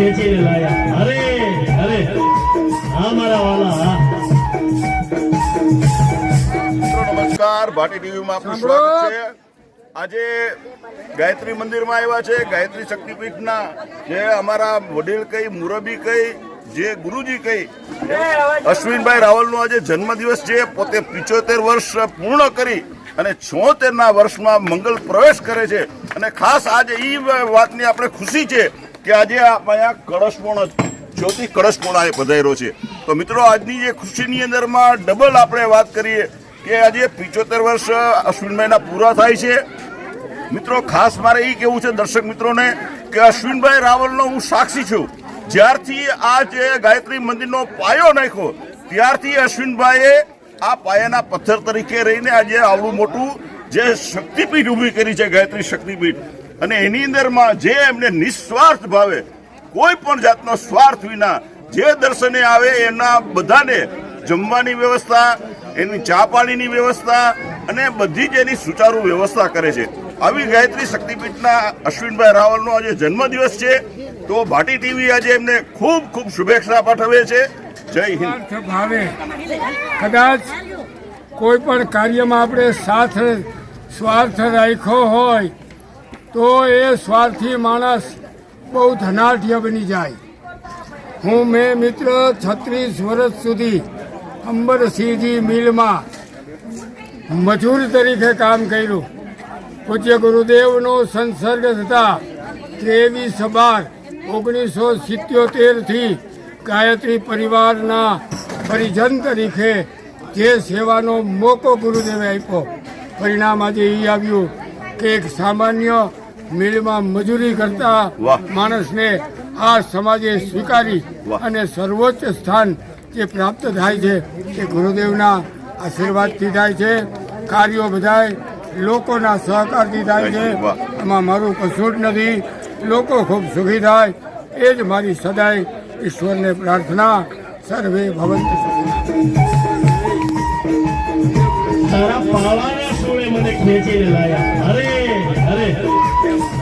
ખેંચીને લાયા. અરે અરે. હા મારા વાલા નમસ્કાર. ભાટી ટીવીમાં આપનું સ્વાગત છે. આજે ગાયત્રી મંદિરમાં આવ્યા છે. ગાયત્રી શક્તિપીઠના જે અમારા વડીલ કઈ મુરબી કઈ જે ગુરુજી કઈ અશ્વિનભાઈ રાવલનો આજે જન્મદિવસ છે. પોતે પિચોતેર વર્ષ પૂર્ણ કરી અને છોતેરના વર્ષમાં મંગલ પ્રવેશ કરે છે. અને ખાસ આજે એ વાતની આપણે ખુશી છે કે આજે અહીંયા કળશપૂર્ણ જ્યોતિ કળશપૂર્ણાએ પધાર્યો છે. તો મિત્રો, આજની જે ખુશીની અંદરમાં ડબલ આપણે વાત કરીએ કે આજે પિચોતેર વર્ષ અશ્વિનભાઈના પૂરા થાય છે. મિત્રો, ખાસ મારે એ કેવું છે દર્શક મિત્રોને કે અશ્વિનભાઈ રાવલનો હું સાક્ષી છું. જ્યારથી આ જે ગાયત્રી મંદિરનો પાયો નાખ્યો, ત્યારથી અશ્વિનભાઈએ આ પાયાના પથ્થર તરીકે રહીને આજે આવડું મોટું જે શક્તિપીઠ ઊભી કરી છે, ગાયત્રી શક્તિપીઠ. અને એની અંદરમાં જે એમને નિસ્વાર્થ ભાવે, કોઈ પણ જાતનો સ્વાર્થ વિના જે દર્શને આવે એના બધાને જમવાની વ્યવસ્થા, એની ચા પાણીની વ્યવસ્થા અને બધી જ એની સુચારુ વ્યવસ્થા કરે છે. આવી ગાયત્રી શક્તિપીઠના અશ્વિનભાઈ રાવલનો આજે જન્મદિવસ છે. તો ભાટી ટીવી આજે એમને ખૂબ ખૂબ શુભેચ્છા પાઠવે છે. જય હિન્દ. ભાવે. કદાચ કોઈ પણ કાર્યમાં આપણે સાથ, સ્વાર્થ રાખ્યો હોય તો એ સ્વાર્થી માણસ બહુ ધનાઢ્ય બની જાય. હું મેં મિત્ર છત્રીસ વર્ષ સુધી અંબરસિંહજી મિલમાં મજૂર તરીકે કામ કર્યું. પૂજ્ય ગુરુદેવનો સંસર્ગ થતા ત્રેવીસ બાર ઓગણીસો સિત્યોતેરથી ગાયત્રી પરિવારના પરિજન તરીકે જે સેવાનો મોકો ગુરુદેવે આપ્યો. પરિણામ આજે એ આવ્યું કે એક સામાન્ય મિલમાં મજૂરી કરતા માણસને આ સમાજે સ્વીકારી અને સર્વોચ્ચ સ્થાન જે પ્રાપ્ત થાય છે તે ગુરુદેવના આશીર્વાદથી થાય છે. કાર્યો બધાય લોકોના સહકારથી થાય છે. એમાં મારું કશું જ નથી. લોકો ખૂબ સુખી થાય. એ જ મારી સદાય ઈશ્વરને પ્રાર્થના. સર્વે ભવંતુ તારા પાવાના સોળે મને ખેંચીને લાયા. અરે અરે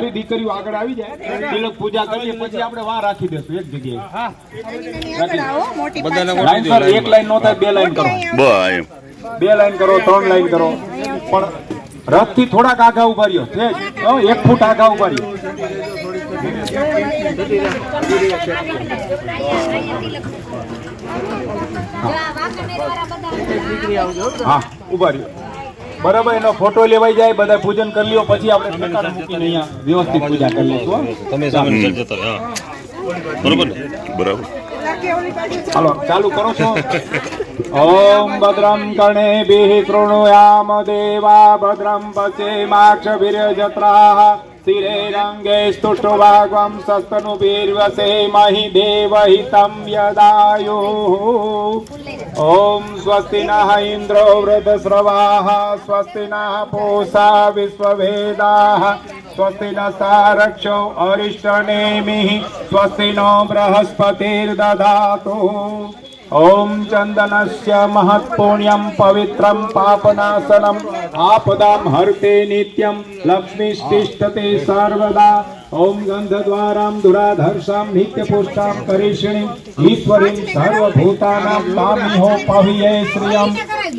કળશધારી દીકરીઓ આગળ આવી જાય તિલક પૂજા કરીએ પછી આપણે વાહ રાખી દેશું એક જગ્યાએ. એક લાઈન નો થાય બે લાઈન કરો. બાય બે લાઈન કરો ત્રણ લાઈન કરો. પણ રથથી થોડાક આગા ઊભા રહ્યો છે એક ફૂટ આગા ઊભા રહ્યો હા ઊભા રહ્યો બરાબર એનો ફોટો લેવાઈ જાય બધા પૂજન કરી લ્યો પછી આપણે ઠેકાણે મૂકીને અહીંયા વ્યવસ્થિત પૂજા કરી લઈશું હો. બરાબર હાલો ચાલુ કરો છો. ઓમ ભદ્રમ કર્ણે ભીઃ કૃણુયામ દેવા ભદ્રમ પશ્યેમાક્ષભિર્યજત્રાः શિરે રંગે સ્તુષ્ટુભાગવં સસ્તનુભીર્વસે મહિ દેવહિतं યદાયુः ઓમ સ્વસ્તિ નઃ ઇન્દ્રો વૃધસ્રવાः સ્વસ્તિ નઃ પૂષા વિશ્વવેદાः સ્વસ્તિ ન સારક્ષો અરિષ્ટનેમિः સ્વસ્તિ નો બૃહસ્પતિર્દધાતુ ઓમ ચંદનસ્ય મહત્પુણ્યમ પવિત્રમ પાપનાશનમ આપદામ હર્તે નિત્યમ લક્ષ્મીષ્ટિષ્ઠતે સર્વદા ઓમ ગંધદ્વારામ દુરાધર્ષામ નિત્યપુષ્ટામ કરીષિણીમ ઈશ્વરીમ સર્વભૂતાનાં તામિહો પવિયે શ્રિયમ।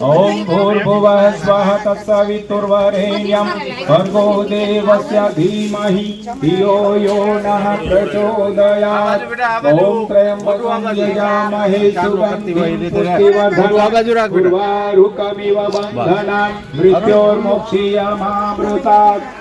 ઓમ ભૂર્ભુવઃ સ્વઃ તત્સવિતુર્વરેણ્યમ ભર્ગો દેવસ્ય ધીમહિ ધિયો યો નઃ પ્રચોદયાત ઓમ ત્રયંબકં યજામહે સુગંધિં પુષ્ટિવર્ધનં ઉર્વારુકમિવ બંધનાં મૃત્યોર્મોક્ષીયમામૃતાत्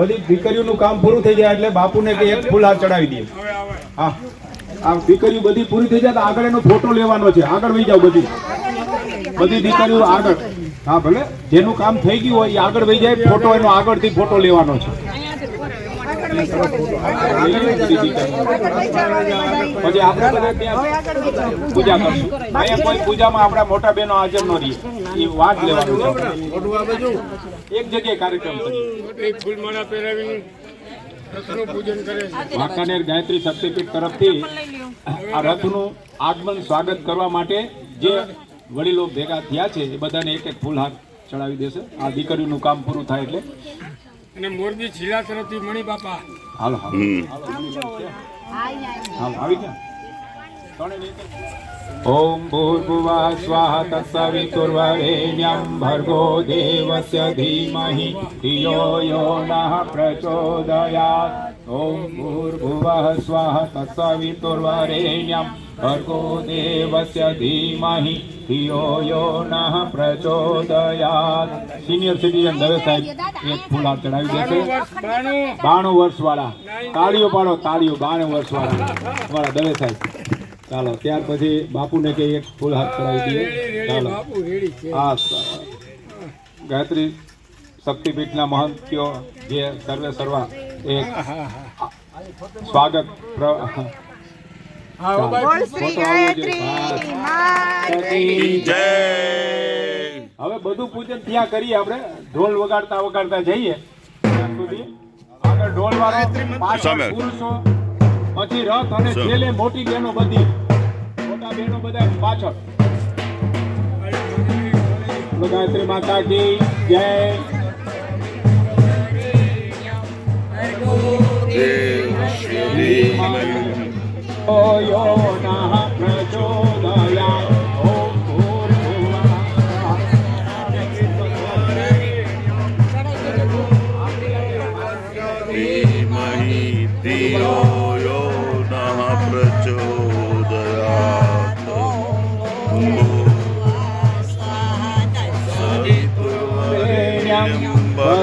બધી દીકરીઓનું કામ પૂરું થઈ જાય એટલે બાપુને કે એક ફૂલ હાર ચડાવી દઈએ. હા. આ દીકરીઓ બધી પૂરી થઈ જાય તો આગળ એનો ફોટો લેવાનો છે. આગળ વહી જાવ બધી. બધી દીકરીઓ આગળ. હા, ભલે. જેનું કામ થઈ ગયું હોય એ આગળ વહી જાય, ફોટો એનો આગળથી ફોટો લેવાનો છે. પછી પૂજા કરશું. અહીંયા કોઈ પૂજામાં આપણા મોટા બહેનો હાજર ન રહીએ. એ વાત લેવાનું એક જગ્યાએ કાર્યક્રમ કરીએ ફૂલમાળા પહેરાવીને પૂજન કરે વાંકાનેર ગાયત્રી શક્તિપીઠ તરફથી આ રથનું આગમન સ્વાગત કરવા માટે જે વડીલો ભેગા થયા છે એ બધાને એક એક ફૂલ હાથ ચડાવી દેશે. આ દીકરીનું કામ પૂરું થાય એટલે. અને મોરબી છેલ્લા તરફથી મણી બાપા હાલ. હાલ. હાલો. આવી ગયા? ત્રણેય भूर्भुवः એક. तत्सवितुर्वरेण्यं भर्गो देवस्य धीमहि। धियो यो नः प्रचोदयात्। યો भूर्भुवः પ્રચોદયાત तत्सवितुर्वरेण्यं भर्गो देवस्य धीमहि। धियो यो नः પ્રચોદયાત સિનિયર સિટીઝન દવે સાહેબ એક ફૂલ હાથ ચડાવી દેશે બાણું વર્ષવાળા વર્ષ વાળા તાળીઓ પાડો તાળીઓ બાણું વર્ષવાળા વાળા વાળા દવે સાહેબ ચાલો ત્યાર પછી બાપુને કે એક ફૂલ હાથ કરાવી દઈએ. ચાલો. હા આ ગાયત્રી શક્તિપીઠના મહંતીઓ જે સર્વે સર્વા એક સ્વાગત હવે બધું પૂજન ત્યાં કરીએ આપણે. ઢોલ વગાડતા વગાડતા જઈએ. ત્યાં સુધી. આગળ ઢોલ વાળા પાછળ પુરુષો પછી રથ અને છેલ્લે મોટી બહેનો બધી. મોટા બહેનો બધા પાછળ. ગાયત્રી માતા કી જય દેવસ્ય ધીમહિ ઓ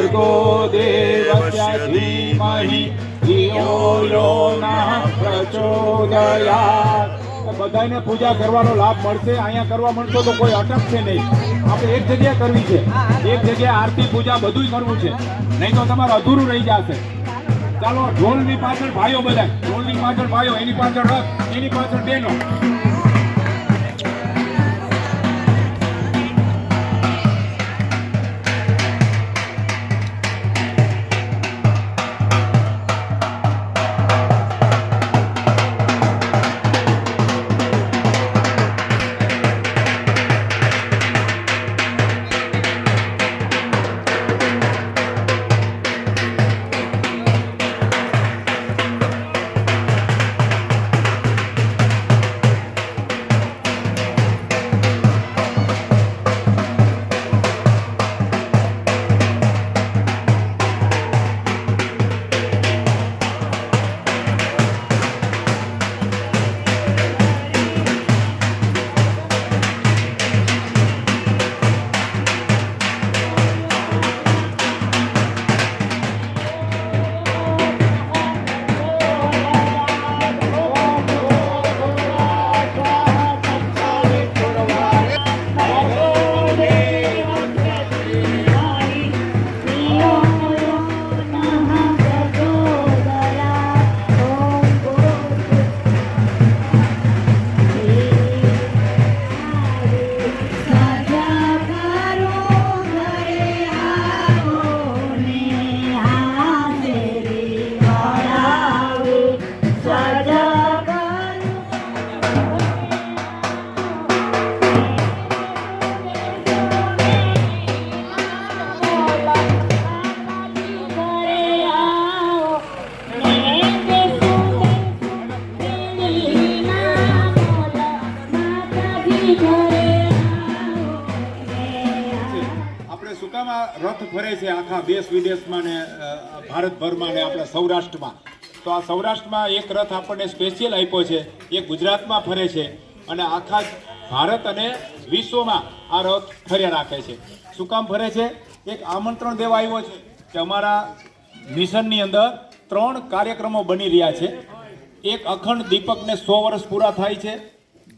ભર્ગો देवस्य धीमहि धियो यो નઃ प्रचोदयात्। બધાને પૂજા કરવાનો લાભ મળશે, અહીંયા કરવા મળશો તો કોઈ અટકશે નહીં. આપણે એક જગ્યાએ કરવી છે, એક જગ્યાએ આરતી, પૂજા બધું કરવું છે. નહીં તો તમારે અધૂરું રહી જશે. ચાલો, ઢોલની પાછળ ભાઈઓ બધા ઢોલની પાછળ ભાઈઓ, એની પાછળ રથ, એની પાછળ બહેનો. દેશ વિદેશમાં ને ભારતભરમાં ને આપણા સૌરાષ્ટ્રમાં. તો આ સૌરાષ્ટ્રમાં એક રથ આપણને સ્પેશિયલ આપ્યો છે, એ ગુજરાતમાં ફરે છે અને આખા ભારત અને વિશ્વમાં આ રથ ફર્યા રાખે છે. શું કામ ફરે છે? એક આમંત્રણ દેવા આવ્યો છે કે અમારા મિશનની અંદર ત્રણ કાર્યક્રમો બની રહ્યા છે. એક અખંડ દીપકને સો વર્ષ પૂરા થાય છે.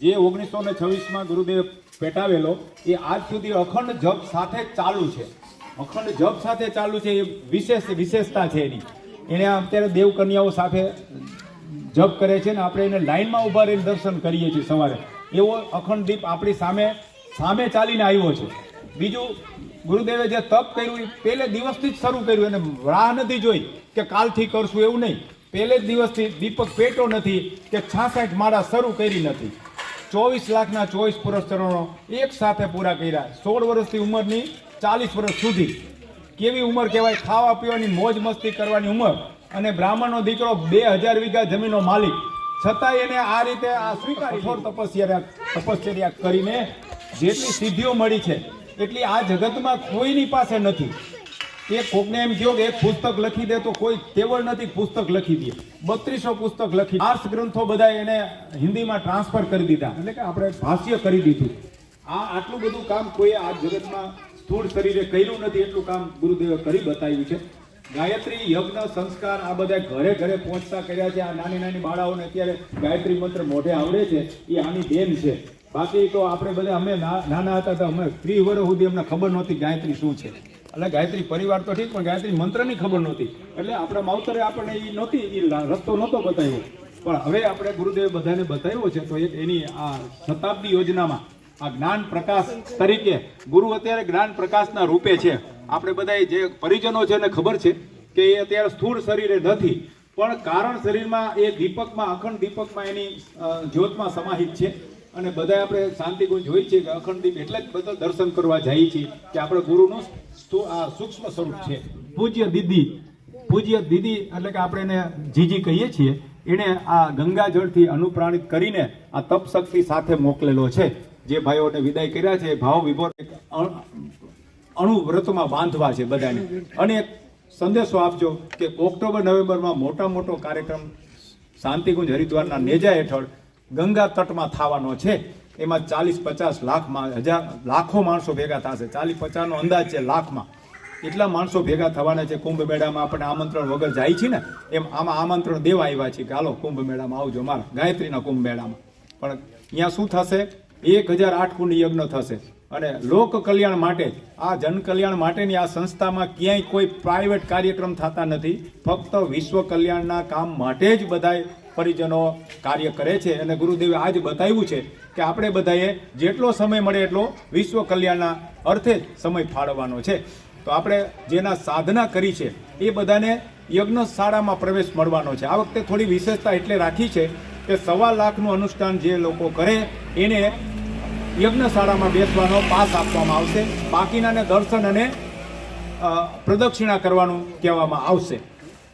જે ઓગણીસો ને છવ્વીસમાં ગુરુદેવ પેટાવેલો, એ આજ સુધી અખંડ જપ સાથે ચાલુ છે. અખંડ જપ સાથે ચાલુ છે, એ વિશેષ વિશેષતા છે એની. એને અત્યારે દેવકન્યાઓ સાથે જપ કરે છે ને આપણે એને લાઇનમાં ઊભા રહીને દર્શન કરીએ છીએ સવારે. એવો અખંડ દીપ આપણી સામે સામે ચાલીને આવ્યો છે. બીજું, ગુરુદેવે જે તપ કર્યું એ પહેલે દિવસથી જ શરૂ કર્યું એને રાહ નથી જોઈ કે કાલથી કરશું એવું નહીં. પહેલે જ દિવસથી દીપક પેટો નથી કે છાસઠ માળા શરૂ કરી નથી. ચોવીસ લાખના ચોવીસ પુરસ્કારોનો એક સાથે પૂરા કર્યા. સોળ વર્ષથી ઉંમરની ચાલીસ વર્ષ સુધી. કેવી ઉંમર કહેવાય? ખાવા પીવાની મોજ મસ્તી કરવાની ઉંમર. અને બ્રાહ્મણનો દીકરો બે હજાર વીઘા જમીનનો માલિક. છતાંય એને આ રીતે આ સ્વીકારી કઠોર તપસ્યા તપશ્ચર્યા કરીને જેટલી સિદ્ધિઓ મળી છે એટલી આ જગતમાં કોઈની પાસે નથી. એ કોકને એમ કહ્યું કે એક પુસ્તક લખી દે તો કોઈ તેવડ નથી પુસ્તક લખી દે. બત્રીસો પુસ્તક લખી આર્ષ ગ્રંથો બધા એને હિન્દીમાં ટ્રાન્સફર કરી દીધા. એટલે કે આપણે ભાષ્ય કરી દીધું. આ આટલું બધું કામ કોઈએ આ જગતમાં સ્થૂળ શરીરે કર્યું નથી એટલું કામ ગુરુદેવે કરી બતાવ્યું છે. ગાયત્રી, યજ્ઞ, સંસ્કાર, આ બધા ઘરે ઘરે પહોંચતા કર્યા છે. આ નાની નાની બાળાઓને અત્યારે ગાયત્રી મંત્ર મોઢે આવડે છે. એ આની દેન છે. બાકી તો આપણે બધા અમે નાના હતા તો અમે ત્રી વર્ષ સુધી અમને ખબર નહોતી ગાયત્રી શું છે. એટલે ગાયત્રી પરિવાર તો ઠીક, પણ ગાયત્રી મંત્રની ખબર નહોતી. એટલે આપણા માવતરે આપણને એ નહોતી એ રસ્તો નહોતો બતાવ્યો. પણ હવે આપણે ગુરુદેવ બધાને બતાવ્યો છે, તો એક એની આ શતાબ્દી યોજનામાં આ જ્ઞાન પ્રકાશ તરીકે ગુરુ અત્યારે જ્ઞાન પ્રકાશના રૂપે છે. આપણે બધા જે પરિજનો છે એને ખબર છે કે એ અત્યારે સ્થૂળ શરીરે નથી, પણ કારણ શરીરમાં એ દીપકમાં, અખંડ દીપકમાં એની જ્યોતમાં સમાહિત છે. અને બધા આપણે શાંતિગુંજ જોઈ છે કે અખંડ દીપ એટલે જ બધા દર્શન કરવા જઈએ છીએ કે આપણે ગુરુનું આ સૂક્ષ્મ સ્વરૂપ છે. પૂજ્ય દીદી પૂજ્ય દીદી એટલે કે આપણે એને જીજી કહીએ છીએ એણે આ ગંગાજળથી અનુપ્રાણિત કરીને આ તપ શક્તિ સાથે મોકલેલો છે. જે ભાઈઓને વિદાય કર્યા છે, ભાવ વિભોર અણુવ્રતમાં બાંધવા છે બધાને. અને એક સંદેશો આપજો કે ઓક્ટોબર, નવેમ્બરમાં મોટા મોટો કાર્યક્રમ શાંતિકુંજ હરિદ્વારના નેજા હેઠળ ગંગા તટમાં થવાનો છે. એમાં ચાલીસ પચાસ લાખમાં હજાર, લાખો માણસો ભેગા થશે. ચાલીસ પચાસનો અંદાજ છે લાખમાં. એટલા માણસો ભેગા થવાના છે કુંભ મેળામાં આપણે આમંત્રણ વગર જાય છે ને, એમ આમાં આમંત્રણ દેવા આવ્યા છે કે હાલો કુંભ મેળામાં આવજો મારા, ગાયત્રીના કુંભ મેળામાં. પણ અહીંયા શું થશે? એક હજાર આઠ કુંડ યજ્ઞ થશે. અને લોક કલ્યાણ માટે, આ જન કલ્યાણ માટેની આ સંસ્થામાં ક્યાંય કોઈ પ્રાઇવેટ કાર્યક્રમ થતા નથી. ફક્ત વિશ્વ કલ્યાણના કામ માટે જ બધાય પરિજનો કાર્ય કરે છે. અને ગુરુદેવે આજ બતાવ્યું છે કે આપણે બધાએ જેટલો સમય મળે એટલો વિશ્વ કલ્યાણના અર્થે જ સમય ફાળવવાનો છે. તો આપણે જેના સાધના કરી છે, એ બધાને યજ્ઞશાળામાં પ્રવેશ મળવાનો છે. આ વખતે થોડી વિશેષતા એટલે રાખી છે કે સવા લાખનું અનુષ્ઠાન જે લોકો કરે, એને યજ્ઞશાળામાં બેસવાનો પાસ આપવામાં આવશે. બાકીનાને દર્શન અને પ્રદક્ષિણા કરવાનું કહેવામાં આવશે.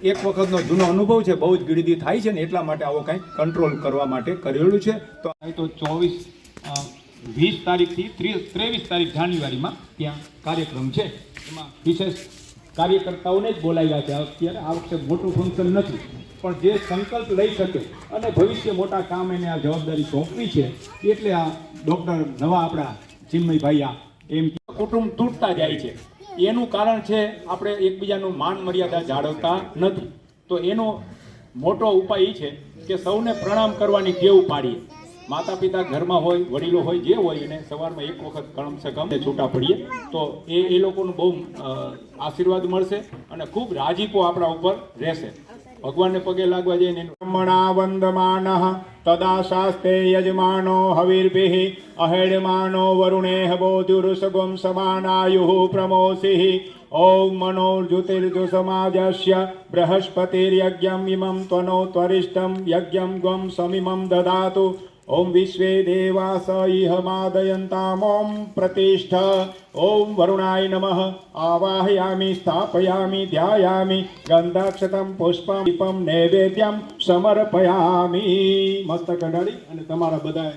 એક વખતનો જૂનો અનુભવ છે, બહુ જ ગીડી થાય છે ને એટલા માટે આવો કંઈક કંટ્રોલ કરવા માટે કરેલું છે. તો તો ચોવીસ વીસ તારીખથી ત્રીસ, ત્રેવીસ તારીખ જાન્યુઆરીમાં ત્યાં કાર્યક્રમ છે. એમાં વિશેષ કાર્યકર્તાઓને જ બોલાવ્યા છે. અત્યારે આ વખતે મોટું ફંક્શન નથી. પણ જે સંકલ્પ લઈ શકે અને ભવિષ્ય મોટા કામ એને આ જવાબદારી સોંપવી છે, એટલે આ ડૉક્ટર નવા આપણા ચિન્મયભાઈ આ એમ કુટુંબ તૂટતા જાય છે. એનું કારણ છે આપણે એકબીજાનું માન મર્યાદા જાળવતા નથી. તો એનો મોટો ઉપાય એ છે કે સૌને પ્રણામ કરવાની ટેવ પાડીએ. માતા પિતા ઘરમાં હોય, વડીલો હોય, જે હોય એને સવારમાં એક વખત કમસે કમ છૂટા પડીએ, તો એ એ લોકોનું બહુ આશીર્વાદ મળશે અને ખૂબ રાજીપો આપણા ઉપર રહેશે. ભગવાનને પગે લાગવા જઈને બ્રહ્મણા વંદમાન તદા શાસ્તે યજમાનો હવિર્ભિ અહેડમાનો વરુણે બોધુરુષગમ સમાનાયુ પ્રમોસિઃ ઓમ મનોર્જુતિર્જુસમાજસ્ય બૃહસ્પતિર્યજ્ઞમ ઇમં ત્વનો ત્વરિષ્ટમ યજ્ઞમ ગમ સમિમં દદાતુ ઓમ વિશ્વે देवास इह માદયંતામોમ પ્રતિષ્ઠ ઓમ વરુણાય નમઃ आवाहयामि, स्थापयामि, ध्यायामि ગંધાક્ષતમ પુષ્પમ દીપમ નૈવેદ્યમ સમર્પયામિ મસ્તક અડાડી અને તમારા બધા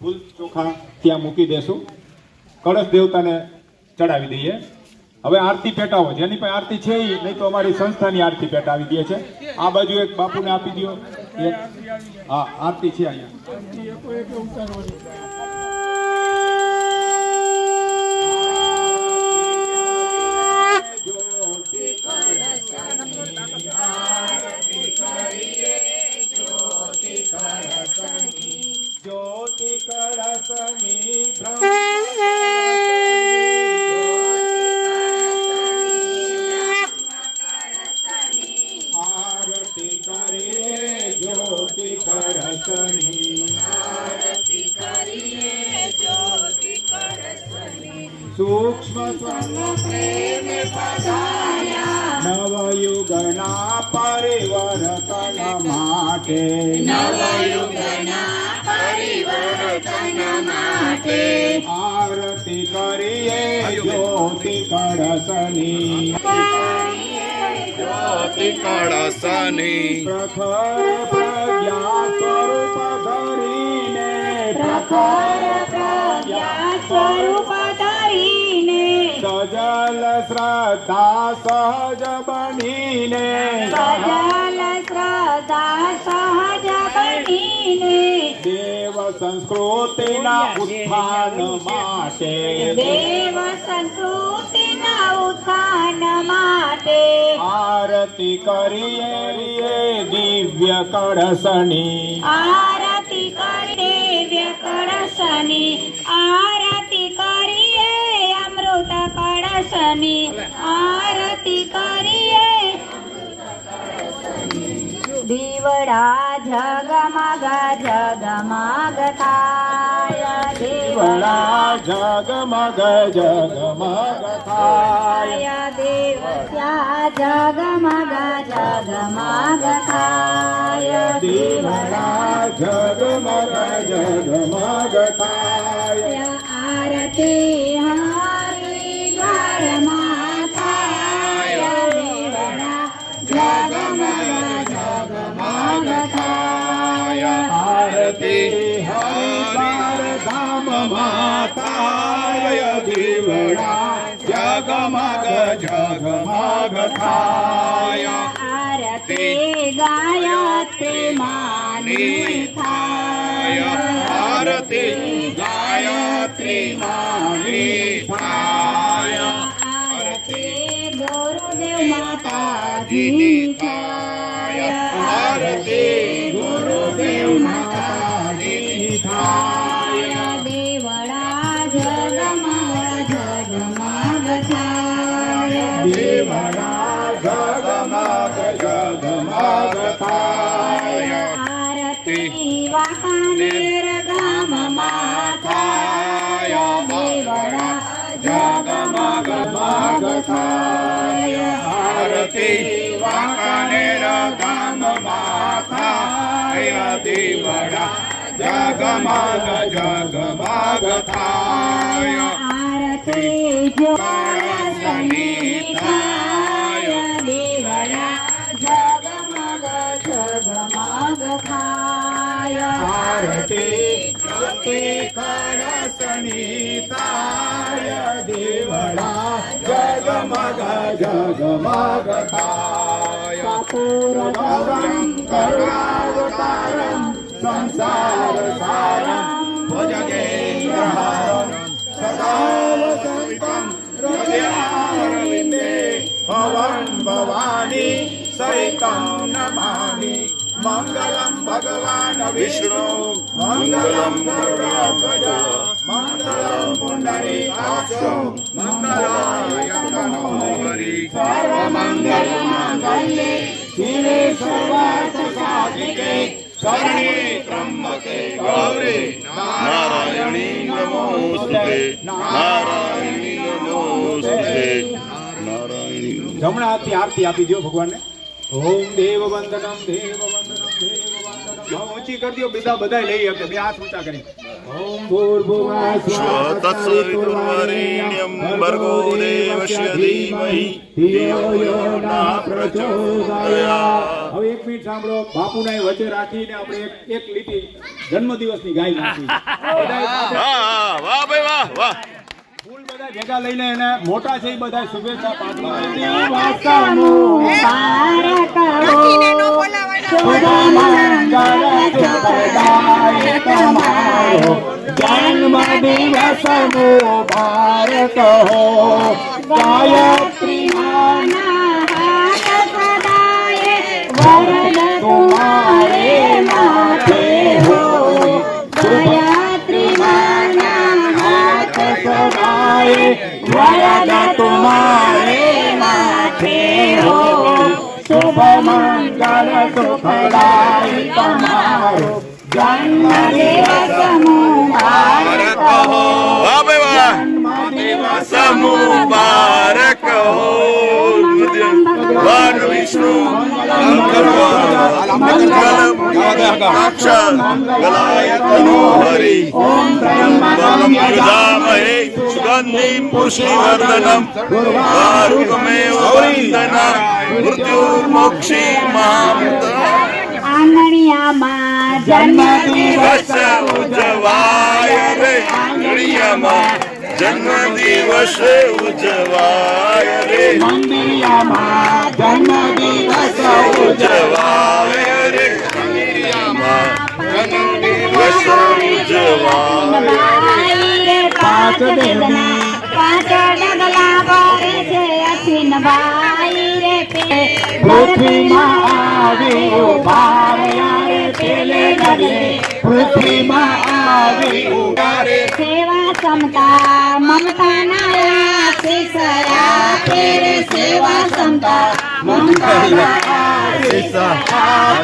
ફૂલ ચોખા ત્યાં મૂકી દેશું. કળશ દેવતાને ચડાવી દઈએ. હવે આરતી પેટાવો, જેની પાસે આરતી છે નહીં તો અમારી સંસ્થાની આરતી પેટાવી દે છે. આ બાજુ એક બાપુને આપી દો હા આરતી છે અહીંયા. જ્યોતિ કળશની આરતી સૂક્ષ્મ નવયુગના પરિવર્તન માટે આરતી કરીએ જ્યોતિ કળશની જ્યોતિ કળશની પ્રખર પ્રજ્ઞા સ્વરૂપ ધરીને પ્રખર श्रद्धा सहज बणीने सजल श्रद्धा सहज बणीने देव संस्कृति न उत्थान माटे. देव संस्कृति न उत्थान माटे. आरती करिये दिव्य कडसणी आरती करिए दिव्य कडसणी आ કળશની આરતી કરીએ. દીવડા જગમગ જગમગ થાય. વડા જગમગ જગમગ થાય. થાય જગમગ જગમગ દીવડા જગમગ જગમગ આરતી હારી જગમગ થાય આરતી ગાયત્રી માની થાય આરતી ગાયત્રી માની થાય આરતી ગુરુદેવ માતાજીની થાય આરતી ગુરુદેવ માતાજીની થાય દેવડા જગમગ જગમગ થાય र ग माताय देव जगम ग जगमा गताय जगमग जगमा गया सङ्गीता જગમગ જગમગ થાય પૂર્ણવરં કરુણાવતારં સંસાર સારં ભુજગેન્દ્રહારં સદા વસંતં હૃદયારવિંદે ભવન ભવાની સહિतं નમામિ મંગલમ ભગવાન વિષ્ણુ મંગલમ ગરુડધ્વજ મંગલમ પુંડરીકાક્ષ મંગલાય તનો હરિ સર્વમંગલ માંગલ્યે શિવે સર્વાર્થ સાધિકે શરણે ત્રંબકે ગૌરી નારાયણી નમોસ્તુતે નારાયણી નમોસ્તુતે નારાયણી જમણા હાથથી આરતી આપી દો ભગવાનને ઓમ દેવ વંદનમ દેવ વંદનમ દેવ વંદનમ બહુ ઊંચી કરી દો બીજા બધાય લઈ શકે બે હાથ ઊંચા કરી દેવસ્ય ધીમહિ ધિયો યો ન પ્રચોદયાત. હવે એક મિનિટ સાંભળો બાપુને વચ્ચે રાખીને આપણે એક એક લીટી જન્મદિવસની ગાય નાખી. બધાય હા હા વાહ ભાઈ વાહ વાહ. ફૂલ બધા ભેગા લઈને એને મોટા છે એ બધા શુભેચ્છા પાઠવો જન્મ દિવસ મુબારક હો ગાયત્રી શુભ મંગલ સુખદાય તમારો જન્મ દિવસ મુબારક વાહ દિવસ મુબારક ગલાય તનો હરિ ત્રંબકમ યુજામહે સુગંધિમ પુષ્ટિવર્ધનમ વારુકમેવ વંદના મૃત્યુર્મોક્ષી મામતા આંગણિયામાં જન્મ દિવસ ઉજવાય રે. જન્મ દિવસ ઉજવાય રે. મંદિરિયામાં જન્મ દિવસ ઉજવાય રે. પાંચ દેવના પાંચ ડગલા ભરે છે અસીન ભાઈ રે પે પૃથ્વીમાં આવી ઉભાર્યા રે પેલે ડગલે પૃથ્વીમાં આવી ઉભારે સેવા સમતા મમતા ના શિષયા તેરે સેવા સમતા મમતા ના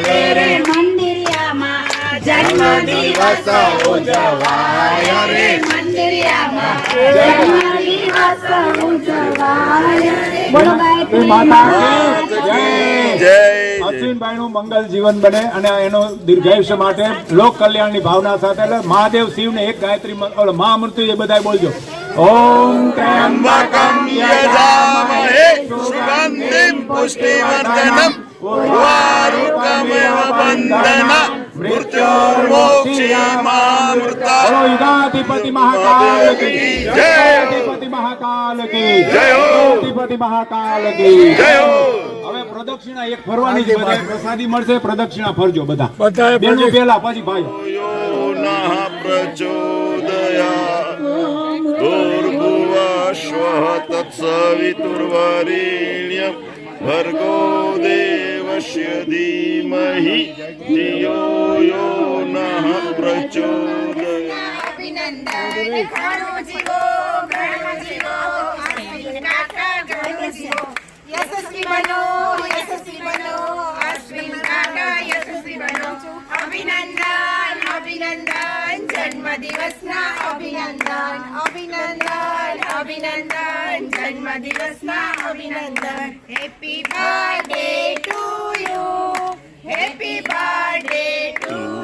તેરે મંદિરિયામાં જન્મ દિવસ ઉજવાય રે મંદિરિયામાં જન્મ દિવસ ઉજવાય રે બોલો ગાયત્રી માતા માતા જય જય જય નું મંગલ જીવન બને અને એનો દીર્ઘાયુષ્ય માટે લોક કલ્યાણની ભાવના સાથે એટલે મહાદેવ શિવ ને એક ગાયત્રી મહામૃત્યુ એ બધા બોલજો. ઓમ ત્ર્યંબકમ યજામહે સુગંધિમ પુષ્ટિવર્ધનમ ઉર્વારુકમેવ વંદના મૃત્યુર્મોક્ષીમામૃતા યુગાધિપતિ મહાકાલ કી જય. મહાકાલ કી જય. મહાકાલ કી જય પ્રદક્ષિણા એક ફરવાની છે બધા પ્રસાદી મળશે. પ્રદક્ષિણા ફરજો બધા. બધા બેનો પહેલા પછી ભાઈ. ભર્ગો દેવશ્ય ધીમહિ ધિયો યો નઃ પ્રચોદયા અભિનંદન કરો જીવો યશસ્વી બનો યશસ્વી બનો અશ્વિન કાકા યશસ્વી બનો અભિનંદન અભિનંદન જન્મ દિવસના અભિનંદન અભિનંદન અભિનંદન જન્મ દિવસના અભિનંદન happy birthday to you happy birthday to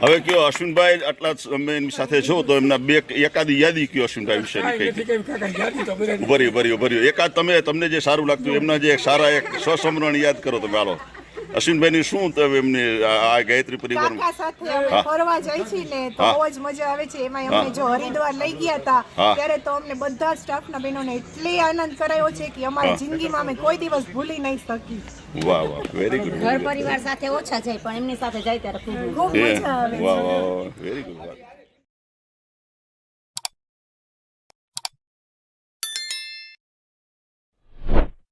હવે કયો અશ્વિનભાઈ આટલા તમે એમની સાથે છો તો એમના બે એકાદી યાદી કયો અશ્વિનભાઈ વિશેની કઈ ભર્યું ભર્યું ભર્યું. એકાદ તમે તમને જે સારું લાગતું એમના જે સારા એક સ્વસમરણ યાદ કરો તમે હાલો. અશ્વિનભાઈની શું તમે એમની આ ગાયત્રી કાકા સાથે અમે ફરવા જાય છે ને તો બહુ જ મજા આવે છે. એમાં અમે જો હરિદ્વાર લઈ ગયા હતા ત્યારે તો અમને બધા સ્ટાફના બહેનોને એટલી આનંદ કરાયો છે કે અમારી. જિંદગીમાં અમે કોઈ દિવસ ભૂલી નહીં શકી વાહ વાહ વેરી ગુડ ઘર પરિવાર સાથે ઓછા જાય પણ એમની સાથે જાય ત્યારે ખૂબ ખૂબ મજા આવે વાહ વાહ વેરી ગુડ